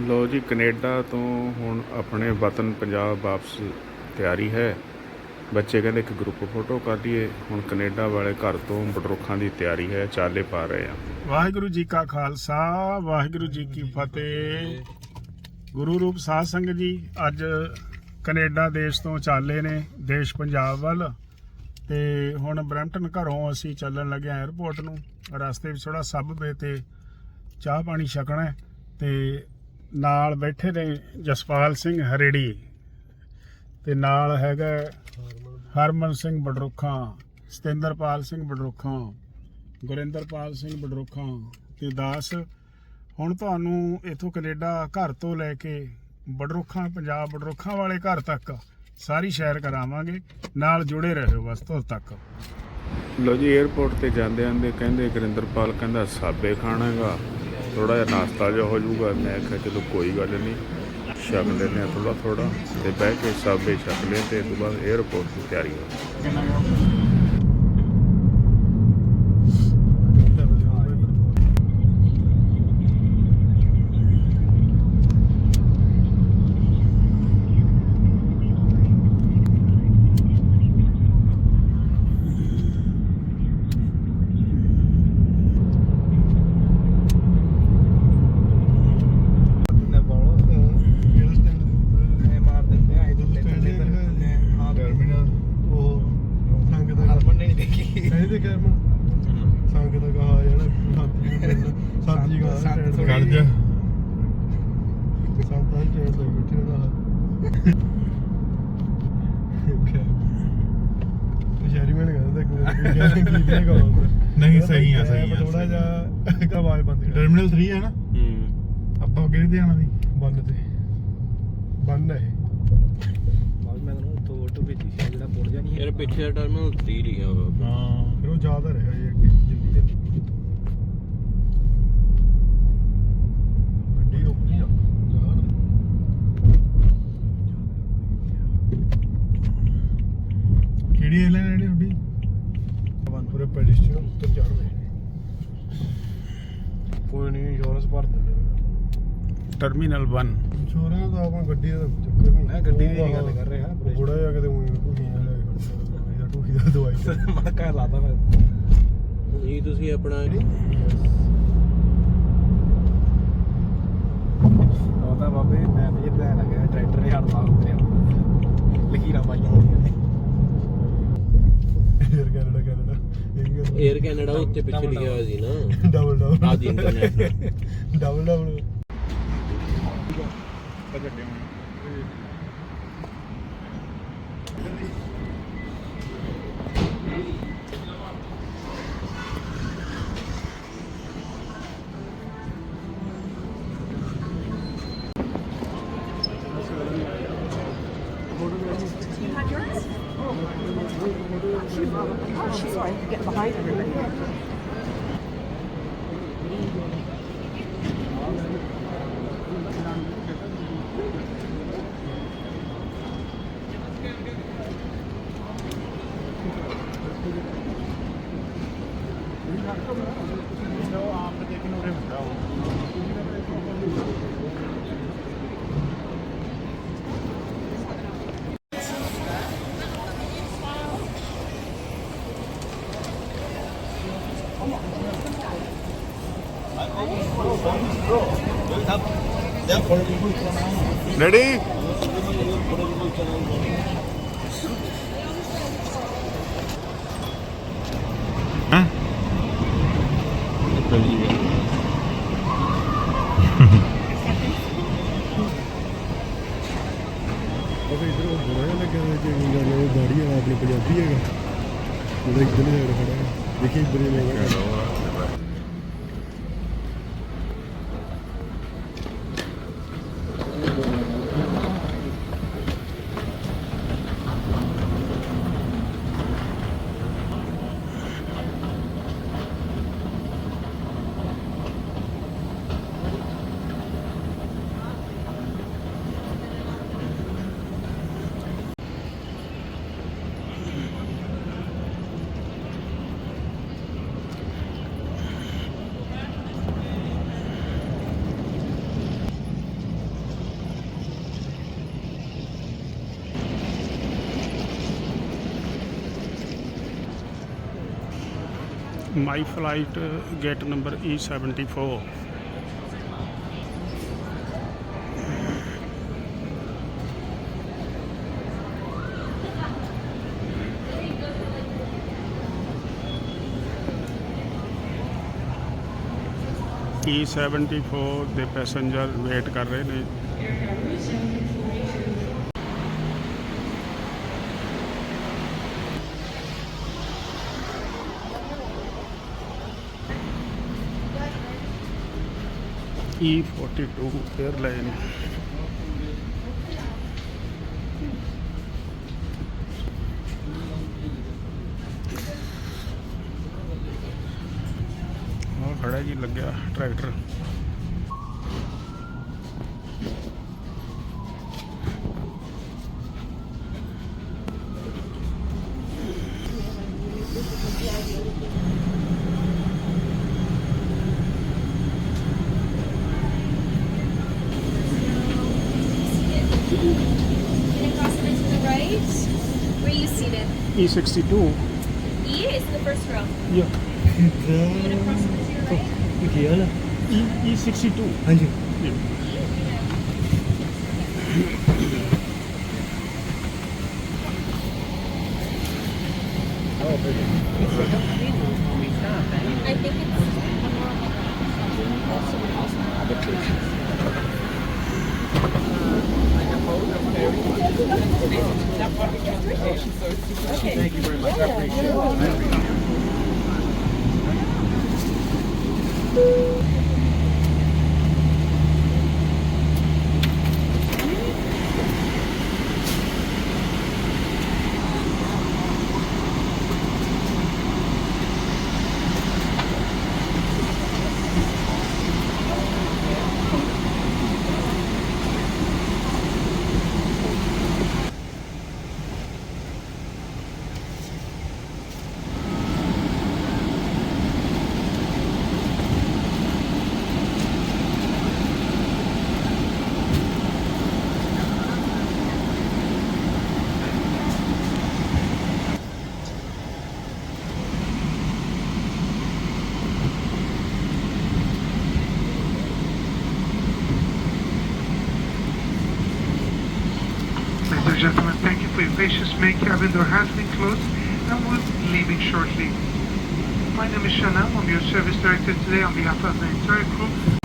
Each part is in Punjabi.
ਲੋ ਜੀ, ਕੈਨੇਡਾ ਤੋਂ ਹੁਣ ਆਪਣੇ ਵਤਨ ਪੰਜਾਬ ਵਾਪਸ ਤਿਆਰੀ ਹੈ। ਬੱਚੇ ਕਹਿੰਦੇ ਇੱਕ ਗਰੁੱਪ ਫੋਟੋ ਕਰ ਲਈਏ। ਹੁਣ ਕੈਨੇਡਾ ਵਾਲੇ ਘਰ ਤੋਂ ਬਡਰੁੱਖਾਂ ਦੀ ਤਿਆਰੀ ਹੈ, ਚਾਲੇ ਪਾ ਰਹੇ ਆ। ਵਾਹਿਗੁਰੂ ਜੀ ਕਾ ਖਾਲਸਾ, ਵਾਹਿਗੁਰੂ ਜੀ ਕੀ ਫਤਿਹ। ਗੁਰੂ ਰੂਪ ਸਾਧ ਸੰਗਤ ਜੀ, ਅੱਜ ਕੈਨੇਡਾ ਦੇਸ਼ ਤੋਂ ਚਾਲੇ ਨੇ, ਦੇਸ਼ ਪੰਜਾਬ ਵੱਲ। ਤੇ ਹੁਣ ਬਰੈਂਪਟਨ ਘਰੋਂ ਅਸੀਂ ਚੱਲਣ ਲੱਗੇ ਆਂ 에어ਪੋਰਟ ਨੂੰ। ਰਸਤੇ ਵਿੱਚ ਥੋੜਾ ਸਬਵੇ ਤੇ ਚਾਹ ਪਾਣੀ ਛਕਣਾ ਹੈ। ਤੇ ਨਾਲ ਬੈਠੇ ਨੇ ਜਸਪਾਲ ਸਿੰਘ ਹਰੇੜੀ ਤੇ ਨਾਲ ਹੈਗਾ ਹਰਮਨ ਸਿੰਘ ਬਡਰੁੱਖਾਂ, ਸਤਿੰਦਰਪਾਲ ਸਿੰਘ ਬਡਰੁੱਖਾਂ, ਗੁਰਿੰਦਰਪਾਲ ਸਿੰਘ ਬਡਰੁੱਖਾਂ ਤੇ ਦਾਸ। ਹੁਣ ਤੁਹਾਨੂੰ ਇਥੋਂ ਕੈਨੇਡਾ ਘਰ ਤੋਂ ਲੈ ਕੇ ਬਡਰੁੱਖਾਂ, ਪੰਜਾਬ ਬਡਰੁੱਖਾਂ ਵਾਲੇ ਘਰ ਤੱਕ ਸਾਰੀ ਸ਼ਹਿਰ ਕਰਾਵਾਂਗੇ। ਨਾਲ ਜੁੜੇ ਰਹੋ ਬਸ ਤੋਂ ਤੱਕ। ਲੋ ਜੀ 에어ਪੋਰਟ ਤੇ ਜਾਂਦੇ ਆਂਦੇ ਕਹਿੰਦੇ ਗੁਰਿੰਦਰਪਾਲ ਕਹਿੰਦਾ ਸਾਬੇ ਖਾਣਾਗਾ। ਥੋੜਾ ਜਿਹਾ ਨਾਸ਼ਤਾ ਜਿਹਾ ਹੋ ਜਾਊਗਾ। ਮੈਂ ਕਿਹਾ ਚਲੋ ਕੋਈ ਗੱਲ ਨਹੀਂ ਛਕ ਲੈਂਦੇ ਆ ਥੋੜਾ ਥੋੜਾ ਤੇ ਬਹਿ ਕੇ ਸਾਬੇ ਛਕ ਲਏ ਤੇ ਉਸ ਤੋਂ ਬਾਅਦ 에어ਪੋਰਟ ਦੀ ਤਿਆਰੀ ਹੋ ਨੇ ਬੋਲ ਕਿਹੜਾ ਸਟੈਂਡ ਐ ਮਾਰ ਦਿੰਦੇ ਆ ਇਧਰ ਥੱਲੇ ਪਰ ਹਾਂ ਟਰਮੀਨਲ ਉਹ ਸੰਗ ਦਾ ਹਰਮਨ ਨੇ ਨਹੀਂ ਦੇਖੀ ਕਹਿੰਦੇ ਤੇ ਕਹਿ ਸੰਗ ਦਾ ਕਹਾ ਜਿਹੜਾ ਸਬਜੀ ਕਹਾ ਸੰਗ ਥੋੜ੍ਹੀ ਕਰ ਜਾ ਸੰਤਾਂ ਹੀ ਟ੍ਰੇਨ ਲਈ ਬੈਠੇ ਦਾ ਸ਼ਹਿਰੀ ਮੈਨ ਕਹਿੰਦਾ ਕਿ ਕੀ ਦੇ ਕਹੋ ਨਹੀਂ, ਸਹੀ ਆ, ਸਹੀ ਆ, ਥੋੜਾ ਸਹੀ ਜਿਹਾ ਇੱਕ ਆਵਾਜ਼ ਬੰਦ ਕਰ ਟਰਮੀਨਲ 3 ਹੈ ਨਾ ਹੂੰ ਆਪਾਂ ਕਿਹੜੇ ਤੇ ਆਣਾ ਦੀ ਬੰਦ ਤੇ। ਬੰਦ ਹੈ ਬਾਅਦ ਮੈਂ ਤੁਹਾਨੂੰ ਉੱਥੋਂ ਫੋਟੋ ਭੇਜੀ ਸੀ ਜਿਹੜਾ ਪੁੱਲ ਜਾ ਨਹੀਂ ਯਾਰ ਪਿੱਛੇ ਦਾ ਟਰਮੀਨਲ 3 ਲਿਖਿਆ ਹੋਇਆ ਹਾਂ ਫਿਰ ਉਹ ਜ਼ਿਆਦਾ ਰਿਹਾ ਜੀ ਅੱਗੇ ਜਲਦੀ ਤੇ। ਗੱਡੀ ਰੁਕਦੀ ਆ। ਕਿਹੜੀ 에ਅਰਲਾਈਨ ਹੈ ਤੁਹਾਡੀ? ਪੂਰੇ ਪੈਡਿਸਟਰੀਅਨ ਉੱਤਰ ਚੜ ਰਹੇ ਨੇ। ਕੋਈ ਨਹੀਂ ਇੰਸ਼ੋਰੈਂਸ ਭਰ ਟਰਮੀਨਲ 1 ਇੰਸ਼ੋਰੈਂਸ ਦਾ ਆਪਾਂ ਗੱਡੀ ਦਾ ਚੱਕਰ ਨਹੀਂ। ਮੈਂ ਗੱਡੀ ਦੀ ਨਹੀਂ ਗੱਲ ਕਰ ਰਿਹਾ ਬੁੜਾ ਜਿਹਾ ਕਿਤੇ ਉਹੀ ਟੂਹੀ ਜਾਂ ਟੂਹੀ ਦਾ ਦਵਾਈ ਦਾ। ਮੈਂ ਘਰ ਲਾਦਾ ਮੈਂ। ਨਹੀਂ ਤੁਸੀਂ ਆਪਣਾ ਉਹ ਤਾਂ ਬਾਬੇ ਮੈਂ ਤੇ ਪਲਾਨ ਲੱਗਿਆ ਟਰੈਕਟਰ ਨੇ ਹੜਦਾ ਉੱਤੇ ਲਕੀਰਾਂ ਪਾਈਆਂ ਹੋਈਆਂ ਨੇ। 에ਅਰ ਕੈਨੇਡਾ ਕੈਨੇਡਾ ਇਹ ਗੱਲ 에ਅਰ ਕੈਨੇਡਾ ਉੱਤੇ ਪਿੱਛੇ ਲਿਖਿਆ ਹੋਇਆ ਸੀ ਨਾ। ਡਬਲ ਡਬਲ ਆਦੀ ਇੰਟਰਨੈਸ਼ਨਲ ਡਬਲ ਡਬਲ ਆਪਾਂ ਛੱਡੇ ਹੋਣੇ She's sorry, to get behind everybody. Ready ਉਹ ਇਧਰ ਉਹ ਬੁਰਾ ਜਿਹਾ ਲੱਗਿਆ ਹੋਇਆ ਇਹ ਗੱਲ ਉਹ ਦਾੜੀ ਵਾਲਾ ਆਪਣੇ ਪੰਜਾਬੀ ਹੈਗਾ ਉਹਦਾ ਇੱਧਰ ਹੀ ਸਾਈਡ ਖੜਾ ਹੈ ਦੇਖੀ ਇੱਧਰ my flight gate number E E74 E74 ਦੇ ਪੈਸੇਂਜਰ ਵੇਟ ਕਰ ਰਹੇ ਨੇ। E42 에ਅਰਲਾਈਨ ਉਹ ਖੜਾ ਜੀ ਲੱਗਿਆ tractor. 362. E is the first row. Yeah. E, E62. Andiyo. Yeah. I think it's... Thank you very much. I appreciate it. Patience. Main cabin door has been closed and we'll be leaving shortly. My name is Shanam. I'm your service director today on behalf of the entire crew.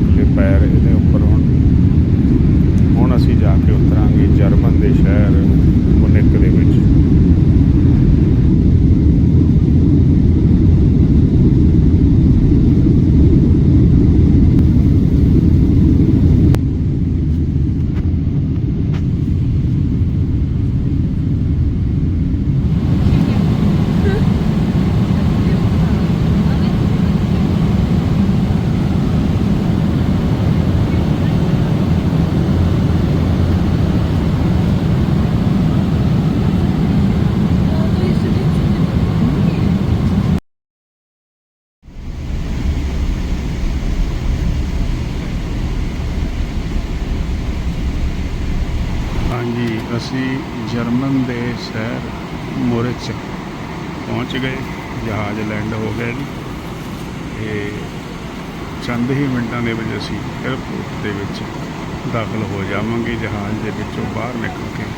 ਲਓ ਪੈਰ ਇਹਦੇ ਉੱਪਰ ਹੁਣ। ਹੁਣ ਅਸੀਂ ਜਾ ਕੇ ਉਤਰਾਂਗੇ ਜਰਮਨ ਦੇ ਸ਼ਹਿਰ ਮੁਨਿਕ ਦੇ ਵਿੱਚ ਹਾਂਜੀ ਅਸੀਂ ਜਰਮਨ ਦੇ ਸ਼ਹਿਰ ਮੋਰਿਚ ਪਹੁੰਚ ਗਏ, ਜਹਾਜ਼ ਲੈਂਡ ਹੋ ਗਿਆ ਜੀ। ਤੇ ਚੰਦ ਹੀ ਮਿੰਟਾਂ ਦੇ ਵਿੱਚ ਅਸੀਂ 에ਅਰਪੋਰਟ ਦੇ ਵਿੱਚ ਦਾਖਲ ਹੋ ਜਾਵਾਂਗੇ, ਜਹਾਜ਼ ਦੇ ਵਿੱਚੋਂ ਬਾਹਰ ਨਿਕਲ ਕੇ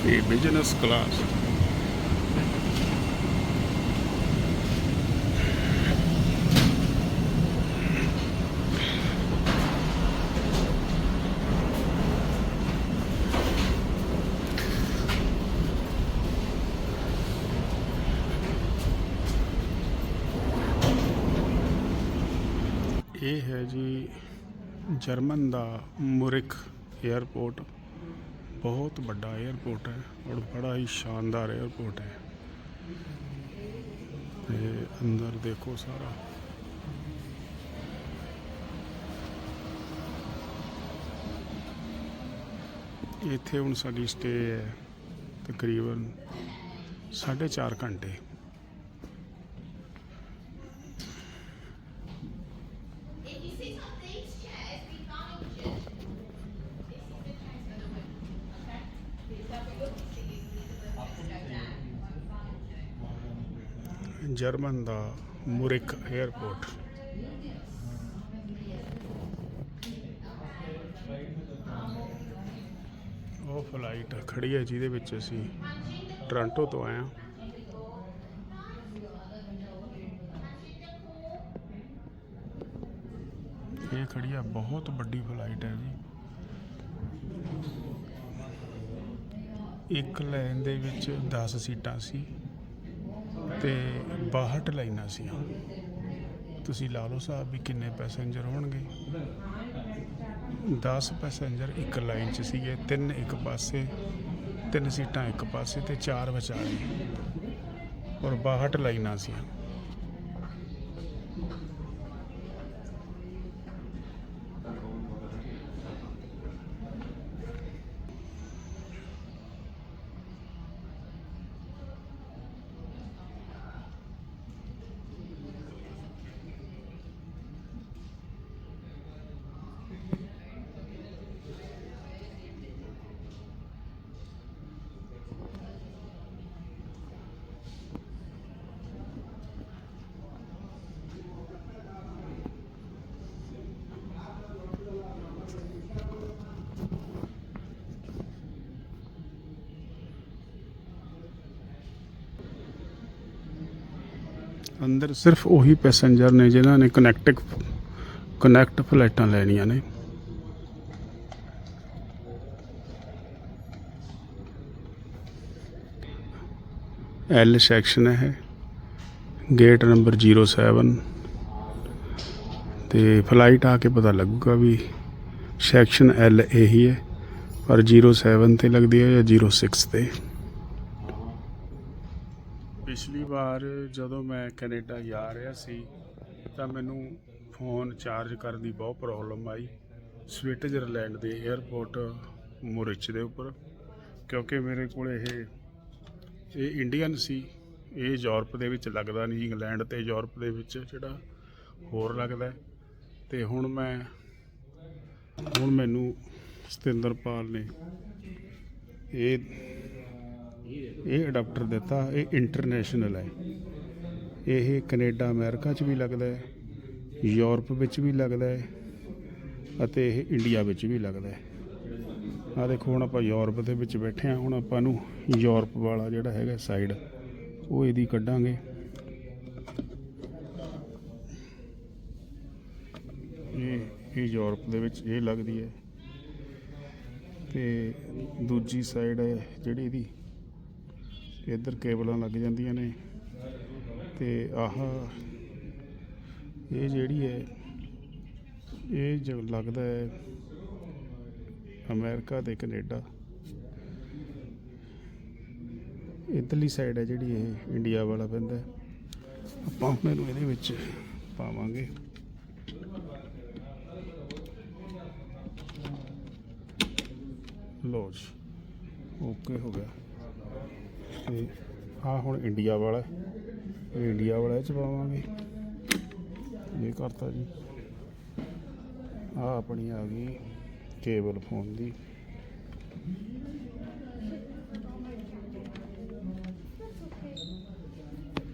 ਇਹ ਬਿਜ਼ਨਸ ਕਲਾਸ ਇਹ ਹੈ ਜੀ ਜਰਮਨ ਦਾ ਮੁਰਿਕ 에ਅਰਪੋਰਟ ਬਹੁਤ ਵੱਡਾ 에ਅਰਪੋਰਟ ਹੈ ਔਰ ਬੜਾ ਹੀ ਸ਼ਾਨਦਾਰ 에ਅਰਪੋਰਟ ਹੈ। ਤੇ ਅੰਦਰ ਦੇਖੋ ਸਾਰਾ। ਇੱਥੇ ਹੁਣ ਸਾਡੀ ਸਟੇ ਹੈ ਤਕਰੀਬਨ 4.5 ਘੰਟੇ। ਜਰਮਨ ਦਾ ਮੁਰਿਕ 에ਅਰਪੋਰਟ ਉਹ ਫਲਾਈਟ ਖੜੀ ਹੈ ਜਿਹਦੇ ਵਿੱਚ ਅਸੀਂ ਟੋਰਾਂਟੋ ਤੋਂ ਆਏ ਹਾਂ। ਇਹ ਖੜੀ ਆ ਬਹੁਤ ਵੱਡੀ ਫਲਾਈਟ ਹੈ ਜੀ। ਇੱਕ ਲਾਈਨ ਦੇ ਵਿੱਚ 10 ਸੀਟਾਂ ਸੀ। ਤੇ 62 ਲਾਈਨਾਂ ਸੀ ਤੁਸੀਂ ਲਾ ਲਓ ਸਾਹਿਬ ਵੀ ਕਿੰਨੇ ਪੈਸੇਂਜਰ ਹੋਣਗੇ। 10 ਪੈਸੇਂਜਰ ਇੱਕ ਲਾਈਨ 'ਚ ਸੀਗੇ, ਤਿੰਨ ਇੱਕ ਪਾਸੇ, ਤਿੰਨ ਸੀਟਾਂ ਇੱਕ ਪਾਸੇ ਤੇ ਚਾਰ ਵਿਚਾਲੇ। ਔਰ 62 ਲਾਈਨਾਂ ਸੀ ਅੰਦਰ ਸਿਰਫ ਉਹੀ ਪੈਸੇਂਜਰ ਨੇ ਜਿਨ੍ਹਾਂ ਨੇ ਕਨੈਕਟਿਕ ਕਨੈਕਟ ਫਲਾਈਟਾਂ ਲੈਣੀਆਂ ਨੇ। ਐਲ ਸੈਕਸ਼ਨ ਹੈ ਗੇਟ ਨੰਬਰ 07 ਤੇ ਫਲਾਈਟ ਆ ਕੇ ਪਤਾ ਲੱਗੂਗਾ ਵੀ ਸੈਕਸ਼ਨ ਐਲ ਇਹੀ ਹੈ, ਪਰ 07 ਤੇ ਲੱਗਦੀ ਹੈ ਜਾਂ 06 ਤੇ। ਪਿਛਲੀ ਵਾਰ ਜਦੋਂ ਮੈਂ ਕੈਨੇਡਾ ਜਾ ਰਿਹਾ ਸੀ, ਤਾਂ ਮੈਨੂੰ ਫੋਨ ਚਾਰਜ ਕਰਨ ਦੀ ਬਹੁਤ ਪ੍ਰੋਬਲਮ ਆਈ। ਸਵਿਟਜ਼ਰਲੈਂਡ ਦੇ 에ਅਰਪੋਰਟ ਮੁਰਿਚ ਦੇ ਉੱਪਰ। ਕਿਉਂਕਿ ਮੇਰੇ ਕੋਲ ਇਹ ਇਹ ਇੰਡੀਅਨ ਸੀ। ਇਹ ਯੂਰਪ ਦੇ ਵਿੱਚ ਲੱਗਦਾ ਨਹੀਂ, ਇੰਗਲੈਂਡ ਤੇ ਯੂਰਪ ਦੇ ਵਿੱਚ ਜਿਹੜਾ ਹੋਰ ਲੱਗਦਾ। ਹੈ। ਤੇ ਹੁਣ ਮੈਂ, ਹੁਣ ਮੈਨੂੰ ਸਤਿੰਦਰਪਾਲ ਨੇ ਇਹ ਇਹ ਅਡਾਪਟਰ ਦਿੱਤਾ, ਇਹ ਇੰਟਰਨੈਸ਼ਨਲ ਹੈ। ਇਹ ਕੈਨੇਡਾ, ਅਮਰੀਕਾ 'ਚ ਵੀ ਲੱਗਦਾ ਹੈ, ਯੂਰਪ ਵਿੱਚ ਵੀ ਲੱਗਦਾ ਹੈ ਅਤੇ ਇਹ ਇੰਡੀਆ ਵਿੱਚ ਵੀ ਲੱਗਦਾ ਹੈ। ਆ ਦੇਖੋ, ਹੁਣ ਆਪਾਂ ਯੂਰਪ ਦੇ ਵਿੱਚ ਬੈਠੇ ਆ ਹੁਣ ਆਪਾਂ ਨੂੰ ਯੂਰਪ ਵਾਲਾ ਜਿਹੜਾ ਹੈਗਾ ਸਾਈਡ ਉਹ ਇਹਦੀ ਕੱਢਾਂਗੇ। ਇਹ ਇਹ ਯੂਰਪ ਦੇ ਵਿੱਚ ਇਹ ਲੱਗਦੀ ਹੈ। ਤੇ ਦੂਜੀ ਸਾਈਡ ਹੈ ਜਿਹੜੀ ਇਹਦੀ ਇੱਧਰ ਕੇਬਲਾਂ ਲੱਗ ਜਾਂਦੀਆਂ ਨੇ ਤੇ ਆਹ ਇਹ ਜਿਹੜੀ ਹੈ, ਇਹ ਜੋ ਲੱਗਦਾ ਹੈ ਅਮਰੀਕਾ ਤੇ ਕੈਨੇਡਾ। ਇਧਰਲੀ ਸਾਈਡ ਹੈ ਜਿਹੜੀ ਇਹ ਇੰਡੀਆ ਵਾਲਾ ਪੈਂਦਾ ਆਪਾਂ ਮੈਨੂੰ ਇਹਦੇ ਵਿੱਚ ਪਾਵਾਂਗੇ। ਲੋ ਜੀ ਓਕੇ ਹੋ ਗਿਆ। ਤੇ ਆ ਹੁਣ ਇੰਡੀਆ ਵਾਲਾ ਇਹ ਇੰਡੀਆ ਵਾਲਾ ਇਹ ਚ ਪਾਵਾਂਗੇ। ਇਹ ਕਰਤਾ ਜੀ। ਆ ਆਪਣੀ ਆ ਗਈ ਕੇਬਲ ਫੋਨ ਦੀ।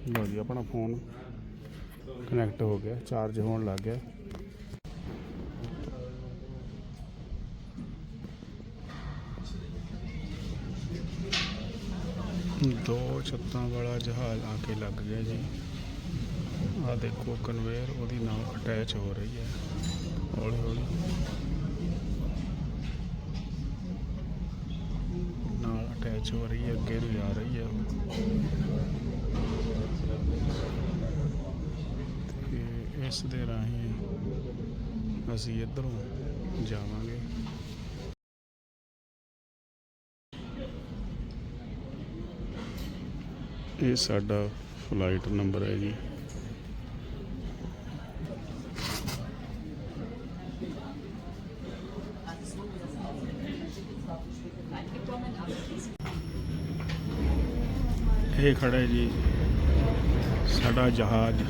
ਲਓ ਜੀ, ਆਪਣਾ ਫੋਨ ਕਨੈਕਟ ਹੋ ਗਿਆ। ਚਾਰਜ ਹੋਣ ਲੱਗ ਗਿਆ। ਦੋ ਛੱਤਾਂ ਵਾਲਾ ਜਹਾਜ਼ ਆ ਕੇ ਲੱਗ ਗਿਆ ਜੀ। ਆ ਦੇਖੋ ਕਨਵੇਅਰ ਉਹਦੀ ਨਾਲ ਅਟੈਚ ਹੋ ਰਹੀ ਹੈ। ਹੌਲੀ ਹੌਲੀ। ਨਾਲ ਅਟੈਚ ਹੋ ਰਹੀ ਹੈ, ਅੱਗੇ ਨੂੰ ਜਾ ਰਹੀ ਹੈ। ਉਹ। ਤੇ ਇਸ ਦੇ ਰਾਹੀਂ ਅਸੀਂ ਇੱਧਰੋਂ ਜਾਵਾਂਗੇ। ਇਹ ਸਾਡਾ ਫਲਾਈਟ ਨੰਬਰ ਹੈ ਜੀ। ਇਹ ਖੜਾ ਹੈ ਜੀ ਸਾਡਾ ਜਹਾਜ਼।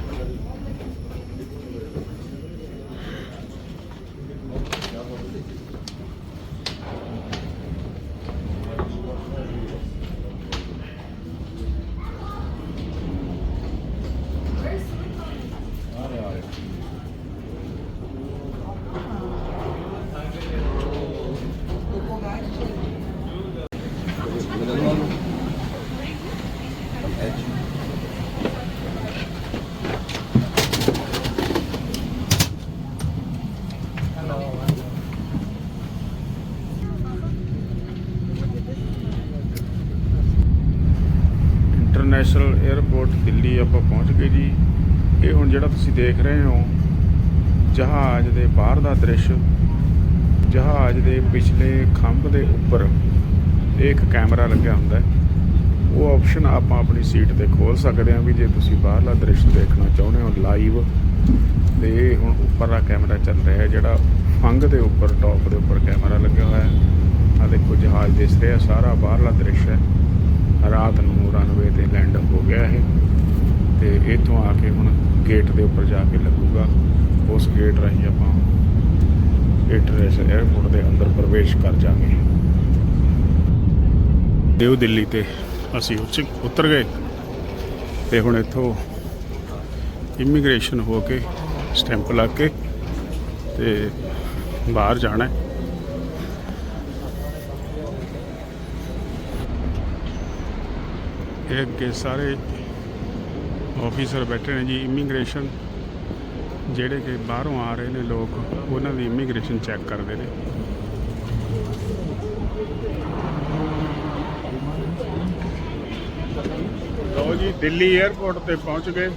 ਇੰਟਰਨੈਸ਼ਨਲ 에ਅਰਪੋਰਟ ਦਿੱਲੀ ਆਪਾਂ ਪਹੁੰਚ ਗਏ ਜੀ। ਇਹ ਹੁਣ ਜਿਹੜਾ ਤੁਸੀਂ ਦੇਖ ਰਹੇ ਹੋ, ਜਹਾਜ਼ ਦੇ ਬਾਹਰ ਦਾ ਦ੍ਰਿਸ਼, ਜਹਾਜ਼ ਦੇ ਪਿਛਲੇ ਖੰਭ ਦੇ ਉੱਪਰ ਇੱਕ ਕੈਮਰਾ ਲੱਗਿਆ ਹੁੰਦਾ ਹੈ। ਉਹ ਆਪਸ਼ਨ ਆਪਾਂ ਆਪਣੀ ਸੀਟ ਤੇ ਖੋਲ ਸਕਦੇ ਹਾਂ ਵੀ ਜੇ ਤੁਸੀਂ ਬਾਹਰਲਾ ਦ੍ਰਿਸ਼ ਦੇਖਣਾ ਚਾਹੁੰਦੇ ਹੋ ਲਾਈਵ ਤੇ ਇਹ ਹੁਣ ਉੱਪਰਲਾ ਕੈਮਰਾ ਚੱਲ ਰਿਹਾ ਹੈ, ਜਿਹੜਾ ਫੰਗ ਦੇ ਉੱਪਰ ਟੌਪ ਦੇ ਉੱਪਰ ਕੈਮਰਾ ਲੱਗਿਆ ਹੋਇਆ ਹੈ। ਆ ਦੇਖੋ ਜਹਾਜ਼ ਦਿਸ ਰਿਹਾ, ਸਾਰਾ ਬਾਹਰਲਾ ਦ੍ਰਿਸ਼ ਹੈ। ਰਾਤ ਨੂੰ ਰਨਵੇ ਤੇ ਲੈਂਡ ਹੋ ਗਿਆ ਇਹ। ਤੇ ਇੱਥੋਂ ਆ ਕੇ ਹੁਣ ਗੇਟ ਦੇ ਉੱਪਰ ਜਾ ਕੇ ਲੱਗੂਗਾ। ਉਸ ਗੇਟ ਰਾਹੀਂ ਆਪਾਂ ਇੰਟਰਨੈਸ਼ਨਲ 에ਅਰਪੋਰਟ ਦੇ ਅੰਦਰ ਪ੍ਰਵੇਸ਼ ਕਰ ਜਾਵਾਂਗੇ। ਦਿਓ ਦਿੱਲੀ ਤੇ ਅਸੀਂ ਉੱਚ, ਉਤਰ ਗਏ। ਤੇ ਹੁਣ ਇੱਥੋਂ ਇਮੀਗ੍ਰੇਸ਼ਨ ਹੋ ਕੇ ਸਟੈਂਪ ਲਾ ਕੇ ਤੇ ਬਾਹਰ ਜਾਣਾ ਹੈ। ਇਹ ਅੱਗੇ ਸਾਰੇ ਆਫੀਸਰ ਬੈਠੇ ਨੇ ਜੀ ਇਮੀਗ੍ਰੇਸ਼ਨ ਜਿਹੜੇ ਕਿ ਬਾਹਰੋਂ ਆ ਰਹੇ ਨੇ ਲੋਕ, ਉਹਨਾਂ ਦੀ ਇਮੀਗ੍ਰੇਸ਼ਨ ਚੈੱਕ ਕਰਦੇ ਨੇ। ਲਓ ਜੀ, ਦਿੱਲੀ 에ਅਰਪੋਰਟ ਤੇ ਪਹੁੰਚ ਗਏ।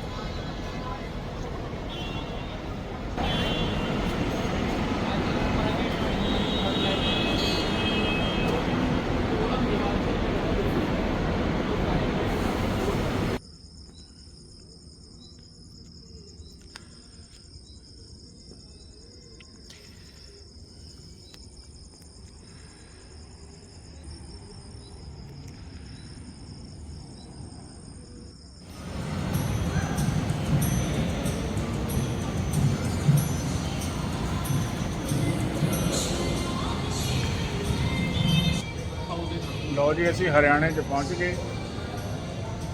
ਲਓ ਜੀ, ਅਸੀਂ ਹਰਿਆਣੇ 'ਚ ਪਹੁੰਚ ਗਏ।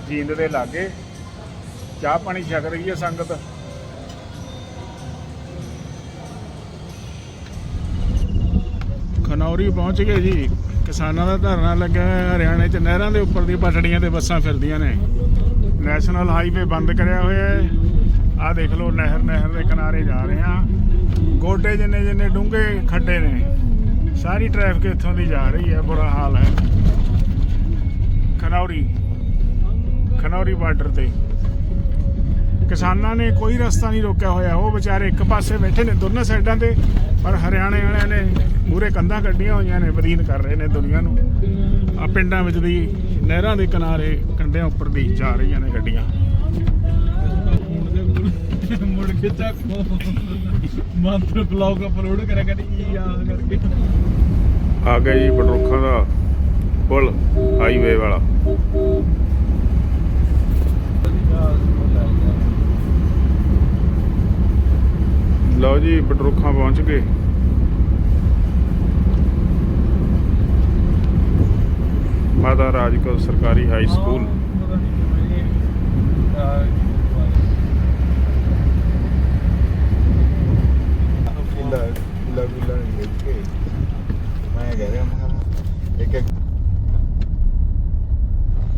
ਜੀਂਦ ਦੇ ਲਾਗੇ। ਚਾਹ ਪਾਣੀ ਛਕ ਰਹੀ ਹੈ ਸੰਗਤ। ਖਨੌਰੀ ਪਹੁੰਚ ਗਏ ਜੀ। ਕਿਸਾਨਾਂ ਦਾ ਧਰਨਾ ਲੱਗਿਆ ਹਰਿਆਣੇ 'ਚ ਨਹਿਰਾਂ ਦੇ ਉੱਪਰ ਦੀ ਪਟੜੀਆਂ ਤੇ ਬੱਸਾਂ ਫਿਰਦੀਆਂ ਨੇ। ਨੈਸ਼ਨਲ ਹਾਈਵੇ ਬੰਦ ਕਰਿਆ ਹੋਇਆ ਹੈ। ਆਹ ਦੇਖ ਲਓ, ਨਹਿਰ ਨਹਿਰ ਦੇ ਕਿਨਾਰੇ ਜਾ ਰਹੇ ਹਾਂ। ਗੋਡੇ ਜਿੰਨੇ ਜਿੰਨੇ ਡੂੰਘੇ ਖੱਡੇ ਨੇ। ਸਾਰੀ ਟ੍ਰੈਫਿਕ ਇੱਥੋਂ ਦੀ ਜਾ ਰਹੀ ਹੈ। ਬੁਰਾ ਹਾਲ ਹੈ। ਖਨੌਰੀ ਖਨੌਰੀ ਬਾਰਡਰ ਤੇ। ਕਿਸਾਨਾਂ ਨੇ ਕੋਈ ਰਸਤਾ ਨਹੀਂ ਰੋਕਿਆ ਹੋਇਆ। ਉਹ ਵਿਚਾਰੇ ਇੱਕ ਪਾਸੇ ਬੈਠੇ ਨੇ ਦੋਨਾਂ ਸਾਈਡਾਂ ਤੇ ਪਰ ਹਰਿਆਣੇ ਵਾਲਿਆਂ ਨੇ ਮੂਰੇ ਕੰਧਾਂ ਕੱਢੀਆਂ ਹੋਈਆਂ ਨੇ ਬਦੀਨ ਕਰ ਰਹੇ ਨੇ ਦੁਨੀਆ ਨੂੰ। ਆ ਪਿੰਡਾਂ ਵਿੱਚ ਦੀ ਨਹਿਰਾਂ ਦੇ ਕਿਨਾਰੇ ਕੰਢਿਆਂ ਉੱਪਰ ਦੀ ਜਾ ਰਹੀਆਂ ਨੇ ਗੱਡੀਆਂ। ਮੁੜ ਕੇ ਚੱਕੋ ਮੰਤਰ ਬਲੌਗ ਅਪਲੋਡ ਕਰਿਆ ਕਰੀ ਆ ਕਰਕੇ। ਆ ਗਿਆ ਜੀ ਬਡਰੁੱਖਾਂ ਦਾ। ਪੁਲ ਹਾਈਵੇ ਵਾਲਾ। ਲਓ ਜੀ ਬਡਰੁੱਖਾਂ ਪਹੁੰਚ ਗਏ। ਮਾਤਾ ਰਾਜਕੌਰ ਸਰਕਾਰੀ ਹਾਈ ਸਕੂਲ ਕਿੱਲਾ ਕਿੱਲਾ ਕਿੱਲਾ ਨਹੀਂ ਵੇਚ ਕੇ ਮੈਂ ਕਹਿ ਰਿਹਾ ਮੈਂ ਕਿਹਾ ਇੱਕ ਇੱਕ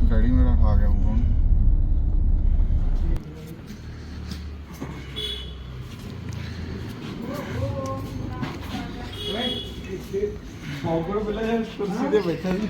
ਡੈਡੀ ਮੇਰਾ ਖਾ ਗਿਆ ਉਹ ਪੌਂਗਰ ਪਹਿਲਾਂ ਕੁਰਸੀ ਤੇ ਬੈਠਾ ਸੀ